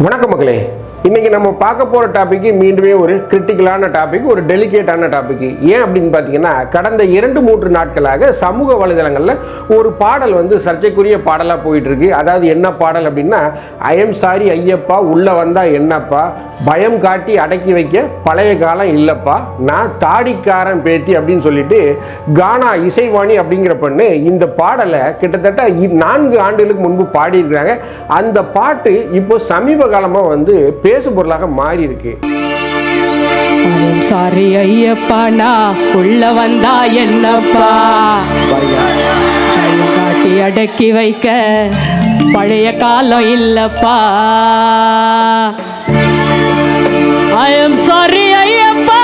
வணக்கம் மக்களே. இன்னைக்கு நம்ம பார்க்க போகிற டாபிக் மீண்டுமே ஒரு கிரிட்டிக்கலான டாபிக் ஒரு டெலிகேட்டான டாபிக் ஏன் அப்படின்னு பார்த்தீங்கன்னா கடந்த இரண்டு மூன்று நாட்களாக சமூக வலைதளங்களில் ஒரு பாடல் வந்து சர்ச்சைக்குரிய பாடலாக போயிட்டு இருக்கு அதாவது என்ன பாடல் அப்படின்னா ஐஎம் சாரி ஐயப்பா உள்ள வந்தா என்னப்பா? பயம் காட்டி அடக்கி வைக்க பழைய காலம் இல்லப்பா. நான் தாடிக்காரன் பேத்தி அப்படின்னு சொல்லிட்டு கானா இசைவாணி அப்படிங்கிற பொண்ணு இந்த பாடலை கிட்டத்தட்ட இ- நான்கு ஆண்டுகளுக்கு முன்பு பாடியிருக்கிறாங்க. அந்த பாட்டு இப்போ சமீப காலமாக வந்து பேசு பொருளாக மாறி இருக்கு. சாரி ஐயப்பா நான் உள்ள வந்தா என்னப்பா? காட்டி அடக்கி வைக்க பழைய காலம் இல்லப்பா. ஐ எம் சாரி ஐயப்பா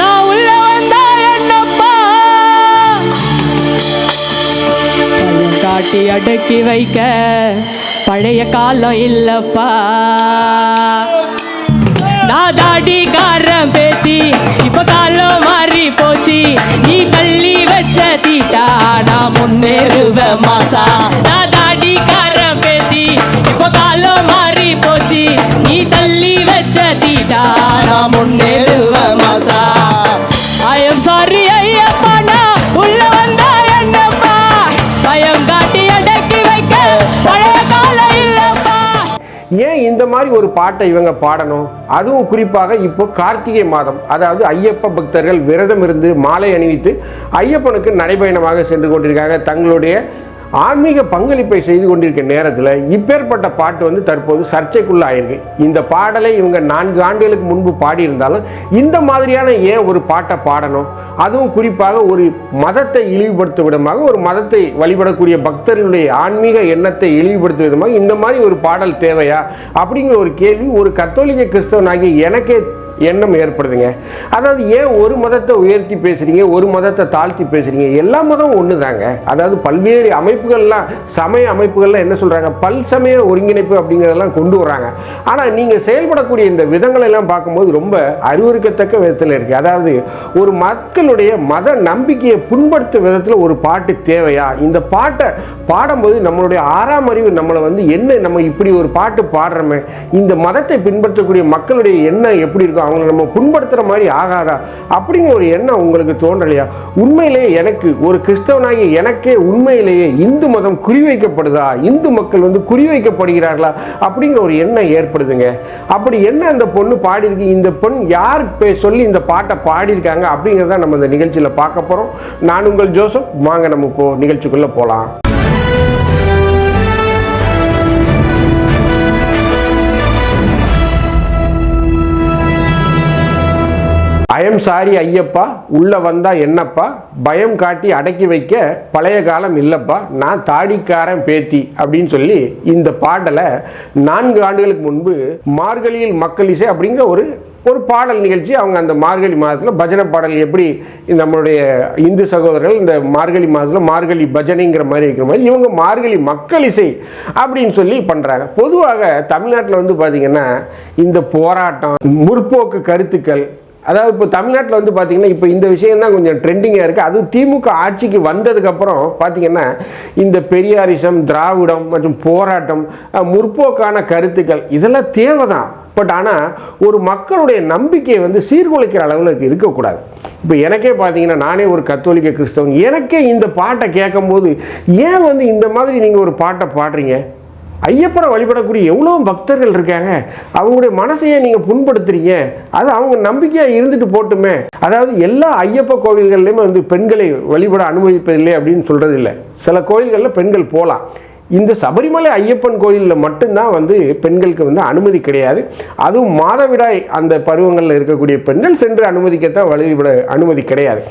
நான் உள்ள வந்தா என்னப்பா? காட்டி அடக்கி வைக்க பழைய காலம் இல்லப்பா. நாதாடி காரம் பேத்தி இப்ப காலம் மாறி போச்சு. நீ தள்ளி வச்ச தீட்டா நான் முன்னேறுவ மாசா. நாதாடி காரம் பேத்தி இப்ப காலம் மாறி போச்சு. நீ தள்ளி வச்ச தீட்டா நான் முன்னேறுவ மாசா. ஐ எம் சாரி ஐயப்பா இந்த மாதிரி ஒரு பாட்டை இவங்க பாடணும். அதுவும் குறிப்பாக இப்போ கார்த்திகை மாதம். அதாவது ஐயப்ப பக்தர்கள் விரதம் இருந்து மாலை அணிவித்து ஐயப்பனுக்கு நடைபயணமாக சென்று கொண்டிருக்காங்க. தங்களுடைய ஆன்மீக பங்களிப்பை செய்து கொண்டிருக்க நேரத்தில் இப்பேற்பட்ட பாட்டு வந்து தற்போது சர்ச்சைக்குள்ள ஆயிருக்கு இந்த பாடலை இவங்க நான்கு ஆண்டுகளுக்கு முன்பு பாடியிருந்தாலும் இந்த மாதிரியான ஏன் ஒரு பாட்டை பாடணும்? அதுவும் குறிப்பாக ஒரு மதத்தை இழிவுபடுத்தும் விதமாக ஒரு மதத்தை வழிபடக்கூடிய பக்தர்களுடைய ஆன்மீக எண்ணத்தை இழிவுபடுத்தும் விதமாக இந்த மாதிரி ஒரு பாடல் தேவையா? அப்படிங்கிற ஒரு கேள்வி ஒரு கத்தோலிக்க கிறிஸ்தவனாகிய எனக்கே எண்ணம் ஏற்படுதுங்க. அதாவது ஏன் ஒரு மதத்தை உயர்த்தி பேசுறீங்க ஒரு மதத்தை தாழ்த்தி பேசுறீங்க? எல்லா மதமும் ஒன்று தாங்க அதாவது பல்வேறு அமைப்புகள்லாம் சமய அமைப்புகள்லாம் என்ன சொல்றாங்க? பல் சமய ஒருங்கிணைப்பு அப்படிங்கிறதெல்லாம் கொண்டு வராங்க ஆனால் நீங்கள் செயல்படக்கூடிய இந்த விதங்களை எல்லாம் பார்க்கும்போது ரொம்ப அறிவுறுக்கத்தக்க விதத்தில் இருக்கு. அதாவது ஒரு மக்களுடைய மத நம்பிக்கையை புண்படுத்தும் விதத்தில் ஒரு பாட்டு தேவையா? இந்த பாட்டை பாடும்போது நம்மளுடைய ஆறாம் அறிவு நம்மளை வந்து என்ன நம்ம இப்படி ஒரு பாட்டு பாடுறோமே? இந்த மதத்தை பின்பற்றக்கூடிய மக்களுடைய எண்ணம் எப்படி இருக்கும்? அவங்கள நம்ம புண்படுத்துகிற மாதிரி ஆகாதா? அப்படிங்கிற ஒரு எண்ணம் உங்களுக்கு தோன்றலையா? உண்மையிலேயே எனக்கு ஒரு கிறிஸ்தவனாகிய எனக்கே உண்மையிலேயே இந்து மதம் குறிவைக்கப்படுதா? இந்து மக்கள் வந்து குறிவைக்கப்படுகிறார்களா? அப்படிங்கிற ஒரு எண்ணம் ஏற்படுதுங்க. அப்படி என்ன அந்த பொண்ணு பாடியிருக்கு? இந்த பெண் யார் பே சொல்லி இந்த பாட்டை பாடியிருக்காங்க அப்படிங்கிறத நம்ம இந்த நிகழ்ச்சியில் பார்க்க போகிறோம் நான் உங்கள் ஜோசப். வாங்க நம்ம இப்போ நிகழ்ச்சிக்குள்ளே போகலாம் ஐஎம் சாரி ஐயப்பா உள்ளே வந்தா என்னப்பா? பயம் காட்டி அடக்கி வைக்க பழைய காலம் இல்லைப்பா. நான் தாடிக்காரன் பேத்தி அப்படின்னு சொல்லி இந்த பாடலை நான்கு ஆண்டுகளுக்கு முன்பு மார்கழியில் மக்கள் இசை அப்படிங்கிற ஒரு ஒரு பாடல் நிகழ்ச்சி. அவங்க அந்த மார்கழி மாதத்தில் பஜனை பாடல் எப்படி நம்மளுடைய இந்து சகோதரர்கள் இந்த மார்கழி மாதத்தில் மார்கழி பஜனைங்கிற மாதிரி இருக்கிற மாதிரி இவங்க மார்கழி மக்கள் இசை அப்படின்னு சொல்லி பண்ணுறாங்க பொதுவாக தமிழ்நாட்டில் வந்து பார்த்திங்கன்னா இந்த போராட்டம் முற்போக்கு கருத்துக்கள் அதாவது இப்போ தமிழ்நாட்டில் வந்து பார்த்தீங்கன்னா இப்போ இந்த விஷயம் தான் கொஞ்சம் ட்ரெண்டிங்காக இருக்குது அது திமுக ஆட்சிக்கு வந்ததுக்கப்புறம் பார்த்திங்கன்னா இந்த பெரியாரிசம் திராவிடம் மற்றும் போராட்டம் முற்போக்கான கருத்துக்கள் இதெல்லாம் தேவை தான் பட் ஆனால் ஒரு மக்களுடைய நம்பிக்கையை வந்து சீர்குலைக்கிற அளவில் இருக்கக்கூடாது. இப்போ எனக்கே பார்த்தீங்கன்னா நானே ஒரு கத்தோலிக்க கிறிஸ்தவன். எனக்கே இந்த பாட்டை கேட்கும்போது ஏன் வந்து இந்த மாதிரி நீங்கள் ஒரு பாட்டை பாடுறீங்க? ஐயப்பரை வழிபடக்கூடிய எவ்வளோ பக்தர்கள் இருக்காங்க? அவங்களுடைய மனசையே நீங்கள் புண்படுத்துறீங்க. அது அவங்க நம்பிக்கையாக இருந்துட்டு போட்டுமே. அதாவது எல்லா ஐயப்ப கோவில்கள்லையுமே வந்து பெண்களை வழிபட அனுமதிப்பதில்லை அப்படின்னு சொல்கிறது இல்லை சில கோயில்களில் பெண்கள் போகலாம் இந்த சபரிமலை ஐயப்பன் கோயிலில் மட்டும்தான் வந்து பெண்களுக்கு வந்து அனுமதி கிடையாது. அதுவும் மாதவிடாய் அந்த பருவங்களில் இருக்கக்கூடிய பெண்கள் சென்று அனுமதிக்கத்தான் வழிபட அனுமதி கிடையாது.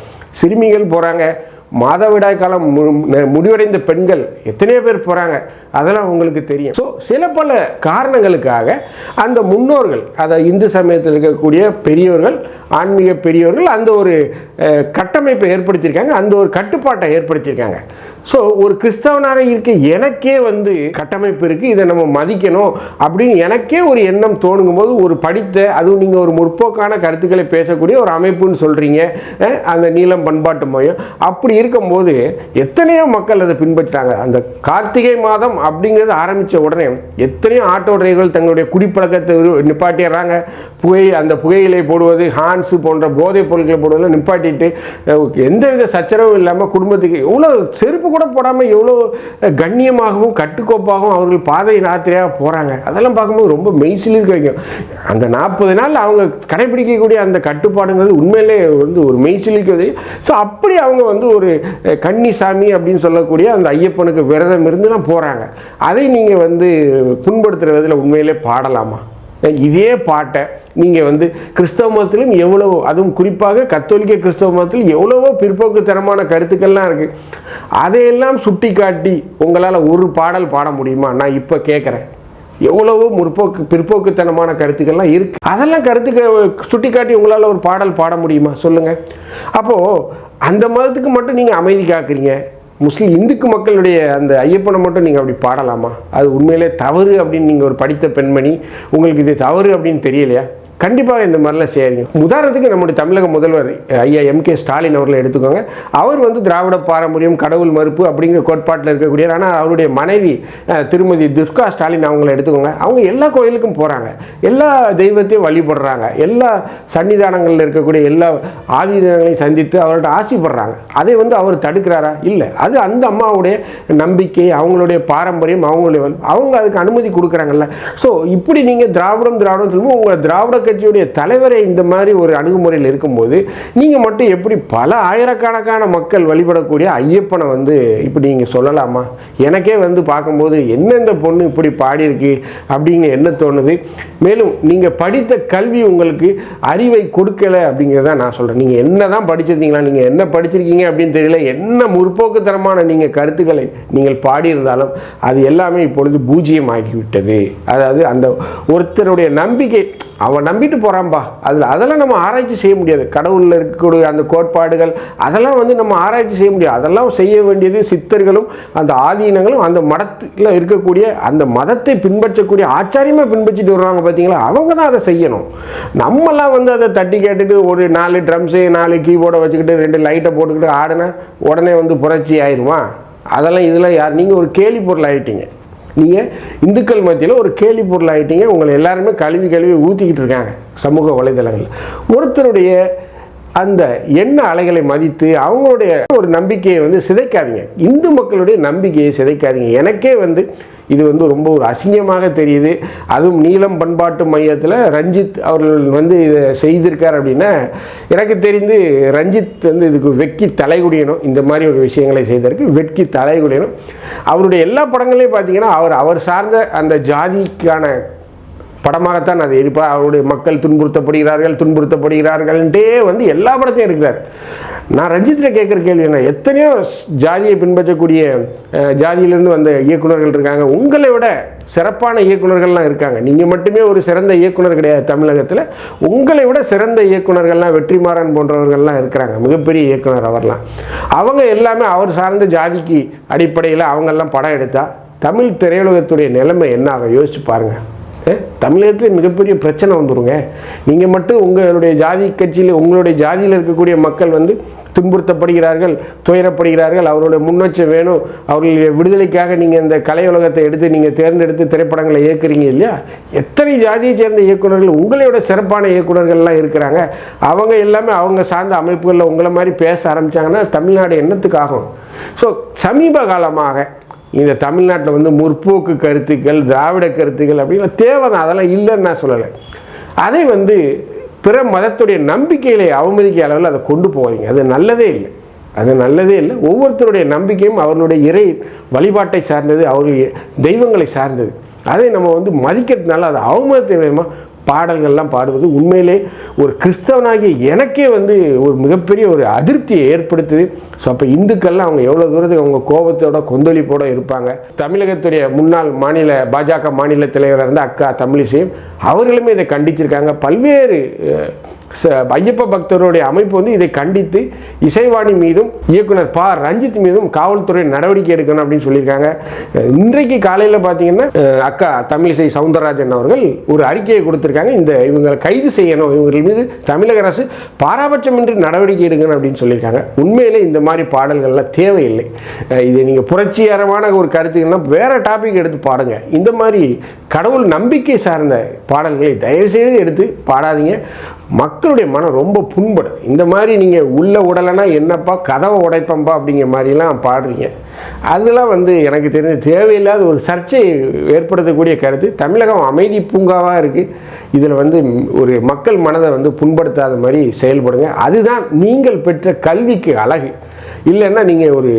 சிறுமிகள் போகிறாங்க மாதவிடாய் காலம் மு- முடிவடைந்த பெண்கள் எத்தனையோ பேர் போகிறாங்க அதெல்லாம் உங்களுக்கு தெரியும். ஸோ சில பல காரணங்களுக்காக அந்த முன்னோர்கள் அதை இந்து சமயத்தில் இருக்கக்கூடிய பெரியவர்கள் ஆன்மீக பெரியவர்கள் அந்த ஒரு கட்டமைப்பை ஏற்படுத்தியிருக்காங்க அந்த ஒரு கட்டுப்பாட்டை ஏற்படுத்தியிருக்காங்க. ஸோ ஒரு கிறிஸ்தவனாக இருக்க எனக்கே வந்து கட்டமைப்பு இருக்குது இதை நம்ம மதிக்கணும் அப்படின்னு எனக்கே ஒரு எண்ணம் தோணுங்கும் போது ஒரு படித்த அதுவும் நீங்கள் ஒரு முற்போக்கான கருத்துக்களை பேசக்கூடிய ஒரு அமைப்புன்னு சொல்கிறீங்க அந்த நீளம் பண்பாட்டு மையம். அப்படி இருக்கும்போது எத்தனையோ மக்கள் அதை பின்பற்றாங்க அந்த கார்த்திகை மாதம் அப்படிங்கிறது ஆரம்பித்த உடனே எத்தனையோ ஆட்டோ டிரைவர்கள் தங்களுடைய குடிப்பழக்கத்தை நிப்பாட்டிடுறாங்க. புகை அந்த புகையிலை போடுவது ஹான்ஸ் போன்ற போதைப் பொருட்களை போடுவதில் நிப்பாட்டிட்டு எந்தவித சச்சரவும் இல்லாமல் குடும்பத்துக்கு எவ்வளோ செருப்பு கூட போடாமல் எவ்வளோ கண்ணியமாகவும் கட்டுக்கோப்பாகவும் அவர்கள் பாதை யாத்திரையாக போகிறாங்க அதெல்லாம் பார்க்கும்போது ரொம்ப மெய்சிலிருக்க வைக்கும். அந்த நாற்பது நாள் அவங்க கடைபிடிக்கக்கூடிய அந்த கட்டுப்பாடுங்கிறது உண்மையிலே வந்து ஒரு மெய்சிலிருக்கிறது. ஸோ அப்படி அவங்க வந்து ஒரு கன்னிசாமி அப்படின்னு சொல்லக்கூடிய அந்த ஐயப்பனுக்கு விரதம் இருந்துலாம் போகிறாங்க அதை நீங்கள் வந்து புண்படுத்துகிற விதத்தில் உண்மையிலே பாடலாமா? இதே பாட்டை நீங்கள் வந்து கிறிஸ்தவ மதத்திலும் எவ்வளவோ அதுவும் குறிப்பாக கத்தோலிக்க கிறிஸ்தவ மதத்தில் எவ்வளவோ பிற்போக்குத்தனமான கருத்துக்கள்லாம் இருக்குது அதையெல்லாம் சுட்டி காட்டி உங்களால் ஒரு பாடல் பாட முடியுமா? நான் இப்போ கேட்குறேன் எவ்வளவோ முற்போக்கு பிற்போக்குத்தனமான கருத்துக்கள்லாம் இருக்குது அதெல்லாம் கருத்துக்க சுட்டி காட்டி உங்களால் ஒரு பாடல் பாட முடியுமா? சொல்லுங்கள் அப்போது அந்த மதத்துக்கு மட்டும் நீங்கள் அமைதி காக்குறீங்க. முஸ்லீம் இந்துக்கு மக்களுடைய அந்த ஐயப்பனை மட்டும் நீங்கள் அப்படி பாடலாமா? அது உண்மையிலே தவறு அப்படின்னு நீங்கள் ஒரு படித்த பெண்மணி உங்களுக்கு இது தவறு அப்படின்னு தெரியலையா? கண்டிப்பாக இந்த மாதிரிலாம் செய்யறீங்க உதாரணத்துக்கு நம்முடைய தமிழக முதல்வர் ஐயா எம் கே ஸ்டாலின் அவர்களை எடுத்துக்கோங்க. அவர் வந்து திராவிட பாரம்பரியம் கடவுள் மறுப்பு அப்படிங்கிற கோட்பாட்டில் இருக்கக்கூடிய ஆனால் அவருடைய மனைவி திருமதி துர்கா ஸ்டாலின் அவங்கள எடுத்துக்கோங்க. அவங்க எல்லா கோயிலுக்கும் போகிறாங்க எல்லா தெய்வத்தையும் வழிபடுறாங்க. எல்லா சன்னிதானங்களில் இருக்கக்கூடிய எல்லா ஆதீனங்களையும் சந்தித்து அவர்கிட்ட ஆசைப்படுறாங்க அதை வந்து அவர் தடுக்கிறாரா? இல்லை. அது அந்த அம்மாவுடைய நம்பிக்கை அவங்களுடைய பாரம்பரியம் அவங்களுடைய அவங்க அதுக்கு அனுமதி கொடுக்குறாங்கல்ல. ஸோ இப்படி நீங்கள் திராவிடம் திராவிடம் சொல்லும்போது உங்கள் திராவிட கட்சியுடைய தலைவரை இந்த மாதிரி ஒரு அணுகுமுறையில் இருக்கும்போது நீங்கள் மட்டும் எப்படி பல ஆயிரக்கணக்கான மக்கள் வழிபடக்கூடிய ஐயப்பனை வந்து இப்படி நீங்கள் சொல்லலாமா? எனக்கே வந்து பார்க்கும்போது என்ன இந்த பொண்ணு இப்படி பாடியிருக்கு அப்படிங்கிற என்ன தோணுது. மேலும் நீங்கள் படித்த கல்வி உங்களுக்கு அறிவை கொடுக்கலை அப்படிங்கிறத நான் சொல்கிறேன் நீங்கள் என்ன தான் படிச்சிருந்தீங்களா நீங்கள் என்ன படிச்சிருக்கீங்க அப்படின்னு தெரியல. என்ன முற்போக்குத்தனமான நீங்கள் கருத்துக்களை நீங்கள் பாடியிருந்தாலும் அது எல்லாமே இப்பொழுது பூஜ்ஜியமாகிவிட்டது. அதாவது அந்த ஒருத்தருடைய நம்பிக்கை அவன் நம்பிட்டு போகிறான்பா அதில் அதெல்லாம் நம்ம ஆராய்ச்சி செய்ய முடியாது. கடவுளில் இருக்கக்கூடிய அந்த கோட்பாடுகள் அதெல்லாம் வந்து நம்ம ஆராய்ச்சி செய்ய முடியாது. அதெல்லாம் செய்ய வேண்டியது சித்தர்களும் அந்த ஆதீனங்களும் அந்த மடத்தில் இருக்கக்கூடிய அந்த மதத்தை பின்பற்றக்கூடிய ஆச்சாரியமாக பின்பற்றிட்டு வருவாங்க பார்த்தீங்களா அவங்க தான் அதை செய்யணும். நம்மலாம் வந்து அதை தட்டி கேட்டுட்டு ஒரு நாலு ட்ரம்ஸு நாலு கீபோர்டை வச்சுக்கிட்டு ரெண்டு லைட்டை போட்டுக்கிட்டு ஆடினா உடனே வந்து புரட்சி ஆயிடுமா? அதெல்லாம் இதெல்லாம் யார்? நீங்கள் ஒரு கேலி பொருள் ஆகிட்டீங்க நீங்கள் இந்துக்கள் மத்தியில் ஒரு கேலி பொருள் ஆகிட்டீங்க உங்களை எல்லாருமே கழுவி கழுவி ஊற்றிக்கிட்டு இருக்காங்க சமூக வலைதளங்கள் ஒருத்தருடைய அந்த எண்ண அலைகளை மதித்து அவங்களுடைய ஒரு நம்பிக்கையை வந்து சிதைக்காதீங்க. இந்து மக்களுடைய நம்பிக்கையை சிதைக்காதீங்க. எனக்கே வந்து இது வந்து ரொம்ப ஒரு அசிங்கமாக தெரியுது. அதுவும் நீளம் பண்பாட்டு மையத்தில் ரஞ்சித் அவர்கள் வந்து இதை செய்திருக்கார் அப்படின்னா எனக்கு தெரிந்து ரஞ்சித் வந்து இதுக்கு வெக்கி தலைகுடியணும் இந்த மாதிரி ஒரு விஷயங்களை செய்ததற்கு வெட்கி தலைகுடியணும் அவருடைய எல்லா படங்களையும் பார்த்தீங்கன்னா அவர் அவர் சார்ந்த அந்த ஜாதிக்கான படமாகத்தான் அது இருப்பார் அவருடைய மக்கள் துன்புறுத்தப்படுகிறார்கள் துன்புறுத்தப்படுகிறார்கள்ன்ட்டே வந்து எல்லா படத்தையும் எடுக்கிறார். நான் ரஞ்சித்தில் கேட்குற கேள்வி என்ன? எத்தனையோ ஜாதியை பின்பற்றக்கூடிய ஜாதியிலேருந்து வந்த இயக்குனர்கள் இருக்காங்க. உங்களை விட சிறப்பான இயக்குனர்கள்லாம் இருக்காங்க. நீங்கள் மட்டுமே ஒரு சிறந்த இயக்குனர் கிடையாது தமிழகத்தில். உங்களை விட சிறந்த இயக்குனர்கள்லாம் வெற்றிமாறன் போன்றவர்கள்லாம் இருக்கிறாங்க. மிகப்பெரிய இயக்குனர் அவர்லாம். அவங்க எல்லாமே அவர் சார்ந்த ஜாதிக்கு அடிப்படையில் அவங்கெல்லாம் படம் எடுத்தால் தமிழ் திரையுலகத்துடைய நிலைமை என்ன? ஆகும் யோசிச்சு பாருங்கள் தமிழகத்தில் மிகப்பெரிய பிரச்சனை வந்துருங்க. நீங்கள் மட்டும் உங்களுடைய ஜாதி கட்சியில் உங்களுடைய ஜாதியில் இருக்கக்கூடிய மக்கள் வந்து துன்புறுத்தப்படுகிறார்கள் துயரப்படுகிறார்கள். அவர்களுடைய முன்னோச்சம் வேணும். அவர்களுடைய விடுதலைக்காக நீங்கள் இந்த கலையுலகத்தை எடுத்து நீங்கள் தேர்ந்தெடுத்து திரைப்படங்களை இயக்குறீங்க இல்லையா? எத்தனை ஜாதியை சேர்ந்த இயக்குநர்கள் உங்களையோட சிறப்பான இயக்குனர்கள்லாம் இருக்கிறாங்க. அவங்க எல்லாமே அவங்க சார்ந்த அமைப்புகளில் உங்களை மாதிரி பேச ஆரம்பித்தாங்கன்னா தமிழ்நாடு என்னத்துக்காகும் ஸோ சமீப காலமாக இந்த தமிழ்நாட்டில் வந்து முற்போக்கு கருத்துக்கள் திராவிட கருத்துக்கள் அப்படின்னா தேவை தான் அதெல்லாம் இல்லைன்னு நான் சொல்லலை. அதை வந்து பிற மதத்துடைய நம்பிக்கைகளை அவமதிக்க அளவில் அதை கொண்டு போவீங்க அது நல்லதே இல்லை. அது நல்லதே இல்லை. ஒவ்வொருத்தருடைய நம்பிக்கையும் அவர்களுடைய இறை வழிபாட்டை சார்ந்தது அவர்களுடைய தெய்வங்களை சார்ந்தது. அதை நம்ம வந்து மதிக்கிறதுனால அது அவமதத்தின் வேணுமா பாடல்கள்லாம் பாடுவது உண்மையிலே ஒரு கிறிஸ்தவனாகிய எனக்கே வந்து ஒரு மிகப்பெரிய ஒரு அதிருப்தியை ஏற்படுத்துது. ஸோ அப்போ இந்துக்கள்லாம் அவங்க எவ்வளோ தூரத்துக்கு அவங்க கோபத்தோட கொந்தளிப்போட இருப்பாங்க. தமிழகத்துடைய முன்னாள் மாநில பாஜக மாநில தலைவராக இருந்த அக்கா தமிழிசையும் அவர்களுமே இதை கண்டிச்சிருக்காங்க. பல்வேறு ஐயப்ப பக்தருடைய அமைப்பு வந்து இதை கண்டித்து இசைவாணி மீதும் இயக்குனர் ப. ரஞ்சித் மீதும் காவல்துறை நடவடிக்கை எடுக்கணும் அப்படின்னு சொல்லியிருக்காங்க. இன்றைக்கு காலையில் பார்த்தீங்கன்னா அக்கா தமிழிசை சவுந்தரராஜன் அவர்கள் ஒரு அறிக்கையை கொடுத்துருக்காங்க. இந்த இவங்களை கைது செய்யணும். இவர்கள் மீது தமிழக அரசு பாராபட்சமின்றி நடவடிக்கை எடுக்கணும் அப்படின்னு சொல்லியிருக்காங்க. உண்மையிலே இந்த மாதிரி பாடல்கள்லாம் தேவையில்லை. இது நீங்கள் புரட்சிகரமான ஒரு கருத்துக்கள்னா வேற டாபிக் எடுத்து பாடுங்க. இந்த மாதிரி கடவுள் நம்பிக்கை சார்ந்த பாடல்களை தயவுசெய்து எடுத்து பாடாதீங்க. மக்களுடைய மனம் ரொம்ப புண்படும் இந்த மாதிரி நீங்கள் உள்ள உடலைனா என்னப்பா கதவை உடைப்பம்பா அப்படிங்கிற மாதிரிலாம் பாடுறீங்க. அதெல்லாம் வந்து எனக்கு தெரிஞ்ச தேவையில்லாத ஒரு சர்ச்சை ஏற்படுத்தக்கூடிய கருத்து. தமிழகம் அமைதி பூங்காவாக இருக்குது இதில் வந்து ஒரு மக்கள் மனதை வந்து புண்படுத்தாத மாதிரி செயல்படுங்க. அதுதான் நீங்கள் பெற்ற கல்விக்கு அழகு. இல்லைன்னா நீங்கள் ஒரு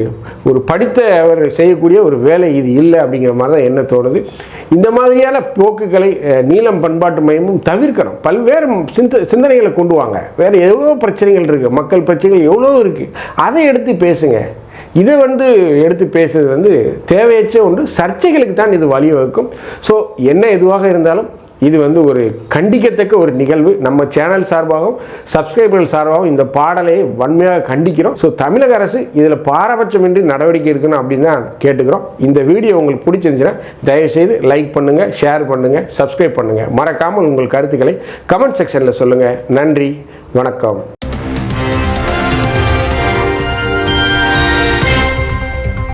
ஒரு படித்தவர் செய்யக்கூடிய ஒரு வேலை இது இல்லை அப்படிங்கிற மாதிரி தான் என்ன தோணுது? இந்த மாதிரியான போக்குகளை நீளம் பண்பாட்டு மையமும் தவிர்க்கணும். பல்வேறு சிந்த சிந்தனைகளை கொண்டு வாங்க. வேறு எவ்வளோ பிரச்சனைகள் இருக்குது மக்கள் பிரச்சனைகள் எவ்வளோ இருக்குது அதை எடுத்து பேசுங்க. இதை வந்து எடுத்து பேசுறது வந்து தேவையற்ற ஒன்று. சர்ச்சைகளுக்கு தான் இது வழிவகுக்கும். ஸோ என்ன எதுவாக இருந்தாலும் இது வந்து ஒரு கண்டிக்கத்தக்க ஒரு நிகழ்வு. நம்ம சேனல் சார்பாகவும் சப்ஸ்கிரைபர்கள் சார்பாகவும் இந்த பாடலை வன்மையாக கண்டிக்கிறோம். ஸோ தமிழக அரசு இதில் பாரபட்சமின்றி நடவடிக்கை எடுக்கணும் அப்படின்னு தான் கேட்டுக்கிறோம். இந்த வீடியோ உங்களுக்கு பிடிச்சிருந்துச்சுன்னா தயவுசெய்து லைக் பண்ணுங்கள் ஷேர் பண்ணுங்கள் சப்ஸ்கிரைப் பண்ணுங்கள் மறக்காமல் உங்கள் கருத்துக்களை கமெண்ட் செக்ஷனில் சொல்லுங்கள் நன்றி வணக்கம்.